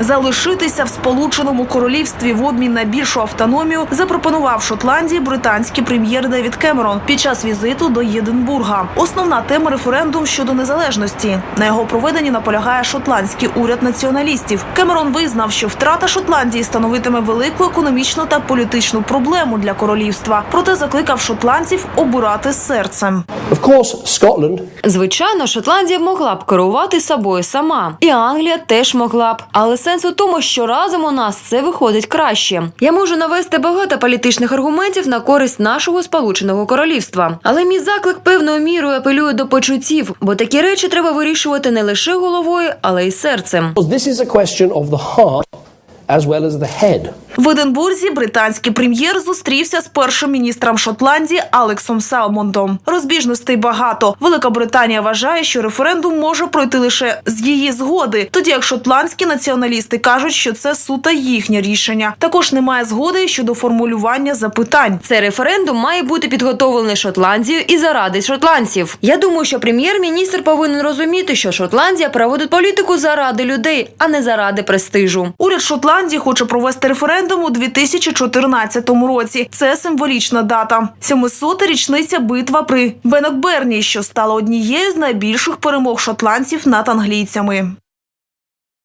Залишитися в Сполученому Королівстві в обмін на більшу автономію запропонував Шотландії британський прем'єр Девід Кемерон під час візиту до Єдинбурга. Основна тема референдум щодо незалежності. На його проведенні наполягає шотландський уряд націоналістів. Кемерон визнав, що втрата Шотландії становитиме велику економічну та політичну проблему для королівства. Проте закликав шотландців обирати серцем. Звичайно, Шотландія могла б керувати собою сама, і Англія теж могла б. Але сенс у тому, що разом у нас це виходить краще. Я можу навести багато політичних аргументів на користь нашого сполученого королівства. Але мій заклик певною мірою апелює до почуттів, бо такі речі треба вирішувати не лише головою, але й серцем. As well as the head. В Единбурзі британський прем'єр зустрівся з першим міністром Шотландії Алексом Салмондом. Розбіжностей багато. Велика Британія вважає, що референдум може пройти лише з її згоди, тоді як шотландські націоналісти кажуть, що це суто їхнє рішення. Також немає згоди щодо формулювання запитань. Цей референдум має бути підготовлений Шотландією і заради шотландців. Я думаю, що прем'єр-міністр повинен розуміти, що Шотландія проводить політику заради людей, а не заради престижу. Уряд Шотландії хоче провести референдум у 2014 році. Це символічна дата. 700-та річниця битва при Бенокберні, що стала однією з найбільших перемог шотландців над англійцями.